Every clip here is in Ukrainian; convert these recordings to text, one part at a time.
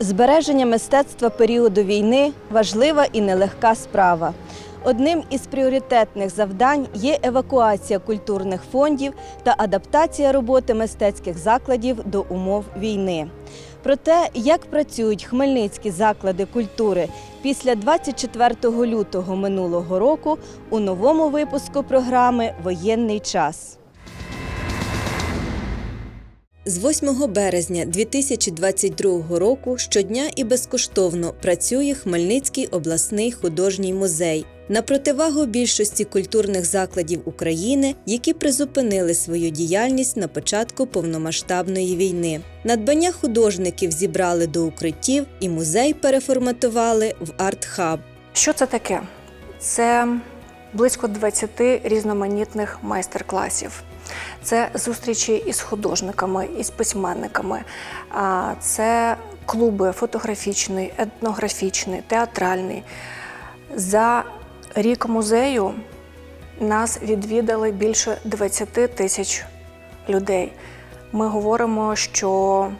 Збереження мистецтва періоду війни важлива і нелегка справа. Одним із пріоритетних завдань є евакуація культурних фондів та адаптація роботи мистецьких закладів до умов війни. Про те, як працюють хмельницькі заклади культури після 24 лютого минулого року у новому випуску програми Воєнний час. З 8 березня 2022 року щодня і безкоштовно працює Хмельницький обласний художній музей. На противагу більшості культурних закладів України, які призупинили свою діяльність на початку повномасштабної війни. Надбання художників зібрали до укриттів і музей переформатували в арт-хаб. Що це таке? Це близько 20 різноманітних майстер-класів. Це зустрічі із художниками, із письменниками. Це клуби фотографічний, етнографічний, театральний. За рік музею нас відвідали більше 20 тисяч людей. Ми говоримо, що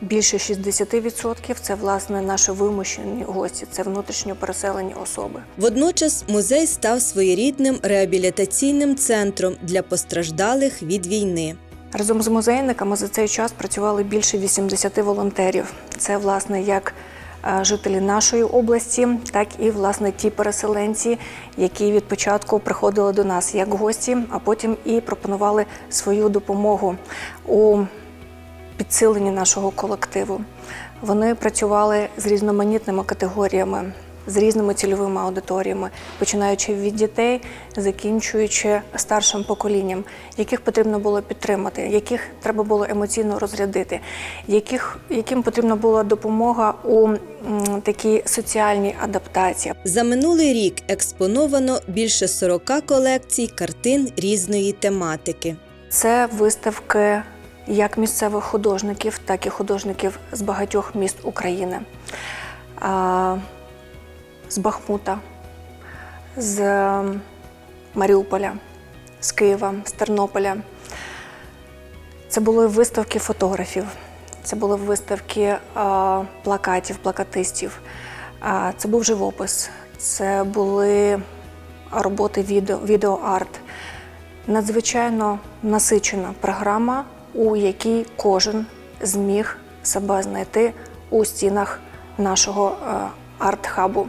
більше 60% це власне наші вимушені гості, це внутрішньо переселені особи. Водночас музей став своєрідним реабілітаційним центром для постраждалих від війни. Разом з музейниками за цей час працювали більше 80 волонтерів. Це власне як е, жителі нашої області, так і власне ті переселенці, які від початку приходили до нас як гості, а потім і пропонували свою допомогу у підсиленні нашого колективу. Вони працювали з різноманітними категоріями, з різними цільовими аудиторіями, починаючи від дітей, закінчуючи старшим поколінням, яких потрібно було підтримати, яких треба було емоційно розрядити, яких, яким потрібна була допомога у такій соціальній адаптації. За минулий рік експоновано більше 40 колекцій картин різної тематики. Це виставки як місцевих художників, так і художників з багатьох міст України. З Бахмута, з Маріуполя, з Києва, з Тернополя. Це були виставки фотографів, це були виставки плакатів, плакатистів, це був живопис, це були роботи відео, відеоарт. Надзвичайно насичена програма, у якій кожен зміг себе знайти у стінах нашого е, арт-хабу.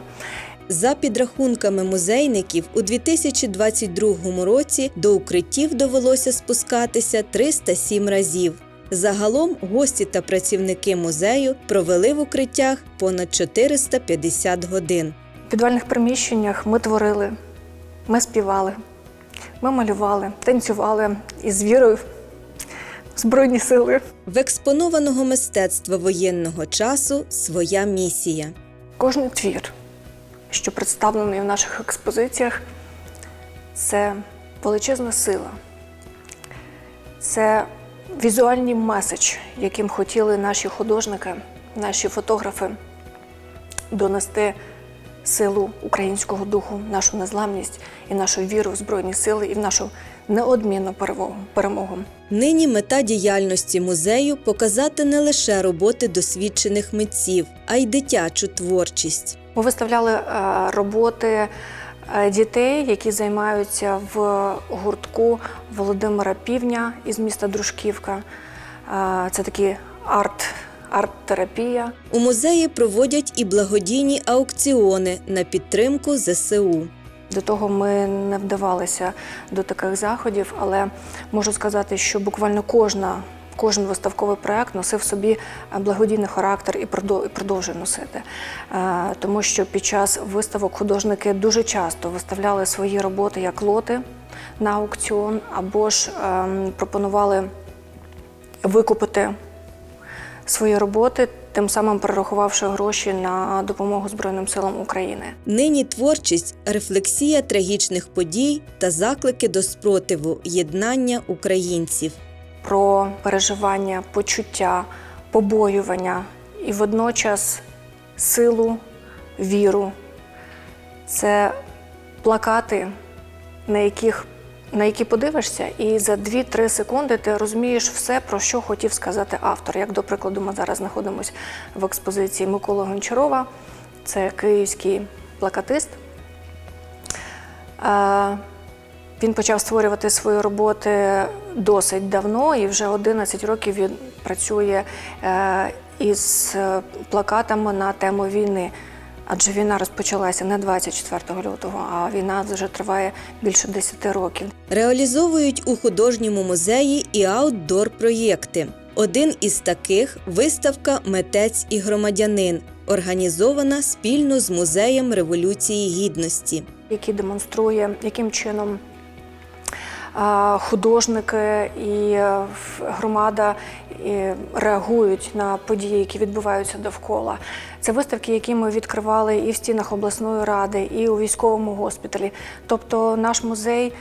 За підрахунками музейників, у 2022 році до укриттів довелося спускатися 307 разів. Загалом гості та працівники музею провели в укриттях понад 450 годин. В підвальних приміщеннях ми творили, ми співали, ми малювали, танцювали із вірою Збройні сили. В експонованого мистецтва воєнного часу своя місія. Кожний твір, що представлений в наших експозиціях, це величезна сила, це візуальний меседж, яким хотіли наші художники, наші фотографи донести силу українського духу, нашу незламність і нашу віру в Збройні сили і в нашу неодмінну перемогу. перемогу. Нині мета діяльності музею показати не лише роботи досвідчених митців, а й дитячу творчість. Ми виставляли е, роботи е, дітей, які займаються в гуртку Володимира Півня із міста Дружківка. Е, Це такі арт, арт-терапія. У музеї проводять і благодійні аукціони на підтримку ЗСУ. До того ми не вдавалися до таких заходів, але можу сказати, що буквально кожна. Кожен виставковий проект носив в собі е, благодійний характер і продовжує носити. Е, Тому що під час виставок художники дуже часто виставляли свої роботи як лоти на аукціон, або ж ем, пропонували викупити свої роботи, тим самим перерахувавши гроші на допомогу Збройним силам України. Нині творчість рефлексія трагічних подій та заклики до спротиву єднання українців. про переживання, почуття, побоювання і водночас силу, віру. Це плакати, на яких на які подивишся, і за 2-3 секунди ти розумієш все, про що хотів сказати автор. Як до прикладу, ми зараз знаходимося в експозиції Миколи Гончарова, це київський плакатист. Він почав створювати свої роботи досить давно, і вже 11 років він працює е, із е, плакатами на тему війни. Адже війна розпочалася не 24 лютого, а війна вже триває більше 10 років. Реалізовують у художньому музеї і аутдор проєкти. Один із таких виставка Митець і громадянин, організована спільно з музеєм Революції Гідності. який демонструє, яким чином художники і е, громада реагують на події, які відбуваються довкола. Це виставки, які ми відкривали і в стінах обласної ради, і у військовому госпіталі. Тобто наш музей.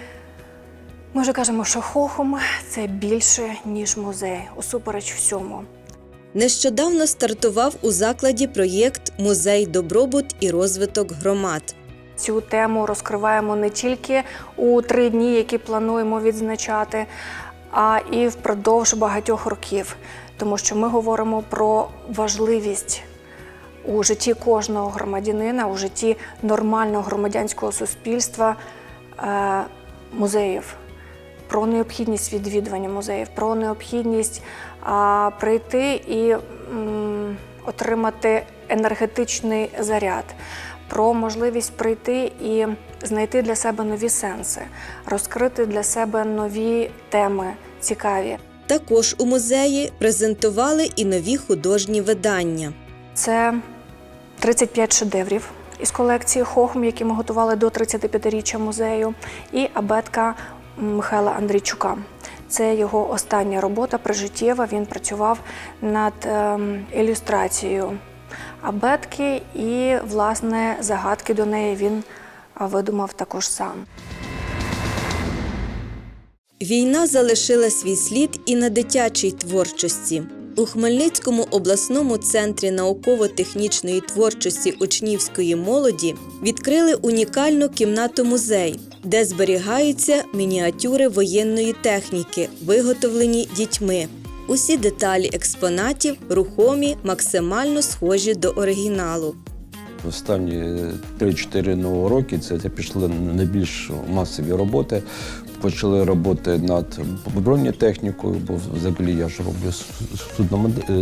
Ми вже кажемо, що Хохом це більше, ніж музей, усупереч всьому. Нещодавно стартував у закладі проєкт Музей добробут і розвиток громад. Цю тему розкриваємо не тільки у три дні, які плануємо відзначати, а і впродовж багатьох років, тому що ми говоримо про важливість у житті кожного громадянина, у житті нормального громадянського суспільства е, музеїв. Про необхідність відвідування музеїв, про необхідність прийти і отримати енергетичний заряд, про можливість прийти і знайти для себе нові сенси, розкрити для себе нові теми цікаві. Також у музеї презентували і нові художні видання. Це 35 шедеврів із колекції Хохм, які ми готували до 35-річчя музею, і абетка Михайла Андрійчука. Це його остання робота прижиттєва. Він працював над ем, ілюстрацією абетки, і, власне, загадки до неї він видумав також сам. Війна залишила свій слід і на дитячій творчості. У Хмельницькому обласному центрі науково-технічної творчості учнівської молоді відкрили унікальну кімнату музей, де зберігаються мініатюри воєнної техніки, виготовлені дітьми. Усі деталі експонатів рухомі, максимально схожі до оригіналу. Останні 3-4 нового роки це, це пішли найбільш масові роботи. Почали роботи над бронетехнікою, бо взагалі я ж роблю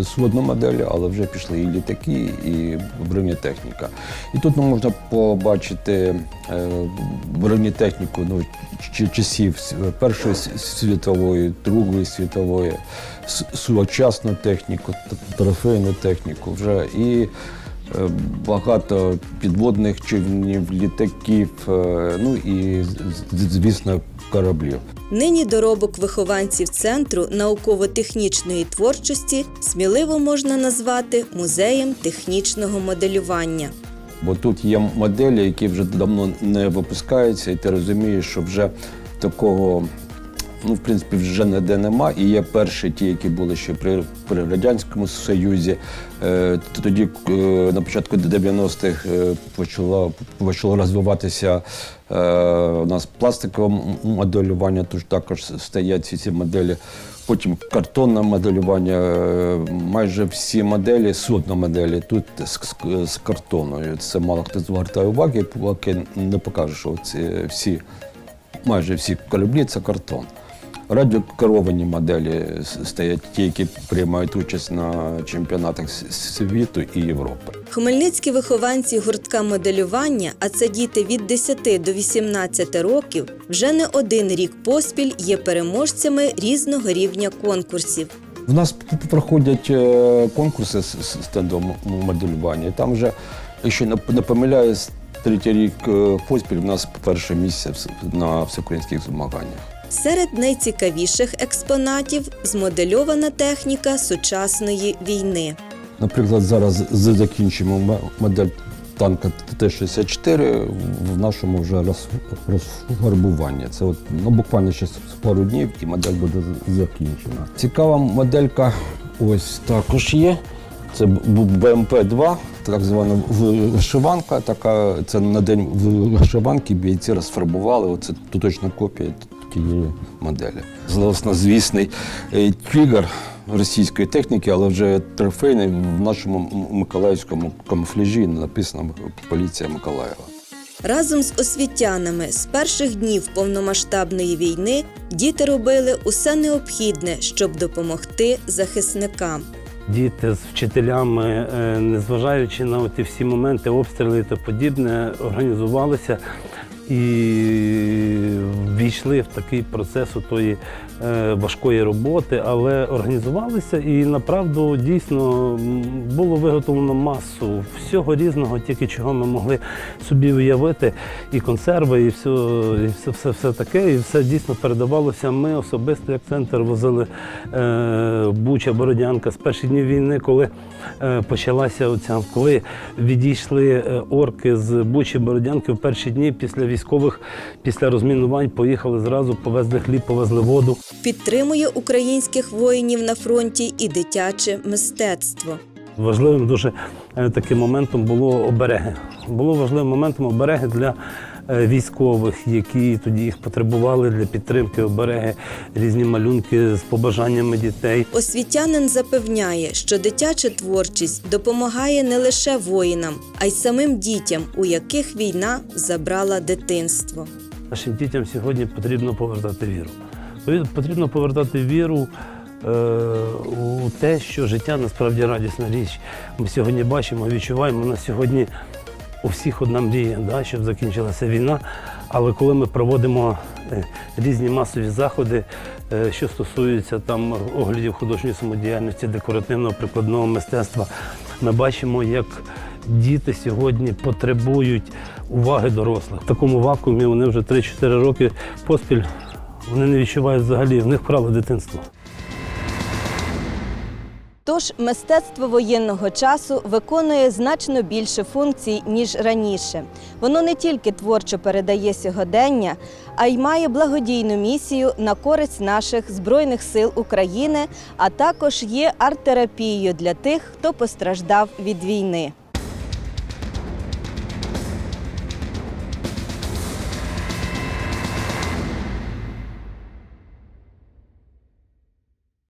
судну моделі, але вже пішли і літаки, і бронетехніка. І тут ну, можна побачити е, бронетехніку ну, часів Першої світової, Другої світової, сучасну техніку, трофейну техніку вже і Е, Багато підводних човнів, літаків, е, ну і звісно кораблів. Нині доробок вихованців центру науково-технічної творчості сміливо можна назвати музеєм технічного моделювання. Бо тут є моделі, які вже давно не випускаються, і ти розумієш, що вже такого. Ну, в принципі, вже ніде нема. І є перші ті, які були ще при, при Радянському Союзі. Е, тоді, е, на початку 90-х, е, почало, почало розвиватися е, у нас пластикове моделювання, тож також стоять ці, ці моделі. Потім картонне моделювання, е, майже всі моделі, судно моделі тут з, з картону. Це мало хто звертає уваги, поки не покаже, що ці всі, майже всі кораблі це картон. Радіокеровані моделі стоять ті, які приймають участь на чемпіонатах світу і Європи. Хмельницькі вихованці гуртка моделювання, а це діти від 10 до 18 років, вже не один рік поспіль є переможцями різного рівня конкурсів. У нас проходять е, конкурси з з стендового м- моделювання. Там вже, якщо не не помиляюсь, третій рік е, поспіль у нас перше місце на всеукраїнських змаганнях. Серед найцікавіших експонатів змодельована техніка сучасної війни. Наприклад, зараз закінчимо модель танка Т-64 в нашому вже розфарбуванні. Це от, ну, буквально ще пару днів і модель буде закінчена. Цікава моделька ось також є. Це БМП-2, так звана вишиванка. Така, це на день вишиванки бійці розфарбували. Оце точна копія тієї моделі. Злосно звісний е, тігр російської техніки, але вже трофейний в нашому миколаївському камуфляжі написано Поліція Миколаєва. Разом з освітянами з перших днів повномасштабної війни діти робили усе необхідне, щоб допомогти захисникам. Діти з вчителями, е, незважаючи на ті всі моменти, обстріли та подібне, організувалися і ввійшли в такий процес тої важкої роботи, але організувалися і направду дійсно було виготовлено масу всього різного, тільки чого ми могли собі уявити, і консерви, і все, і все, все, все таке, і все дійсно передавалося. Ми особисто як центр возили е, Буча, Бородянка з перших днів війни, коли е, почалася оця, коли відійшли е, орки з Бучі Бородянки в перші дні після військових, після розмінувань поїхали зразу, повезли хліб, повезли воду. Підтримує українських воїнів на фронті і дитяче мистецтво. Важливим дуже е, таким моментом було обереги. Було важливим моментом обереги для військових, які тоді їх потребували для підтримки обереги, різні малюнки з побажаннями дітей. Освітянин запевняє, що дитяча творчість допомагає не лише воїнам, а й самим дітям, у яких війна забрала дитинство. Нашим дітям сьогодні потрібно повертати віру. Потрібно повертати віру е, у те, що життя насправді радісна річ. Ми сьогодні бачимо, відчуваємо на сьогодні у всіх одна мрія, да, щоб закінчилася війна. Але коли ми проводимо е, різні масові заходи, е, що стосуються там оглядів художньої самодіяльності, декоративного прикладного мистецтва, ми бачимо, як діти сьогодні потребують уваги дорослих. В такому вакуумі вони вже 3-4 роки поспіль вони не відчувають взагалі, в них вкрали дитинство. Тож мистецтво воєнного часу виконує значно більше функцій, ніж раніше. Воно не тільки творчо передає сьогодення, а й має благодійну місію на користь наших Збройних сил України, а також є арт-терапією для тих, хто постраждав від війни.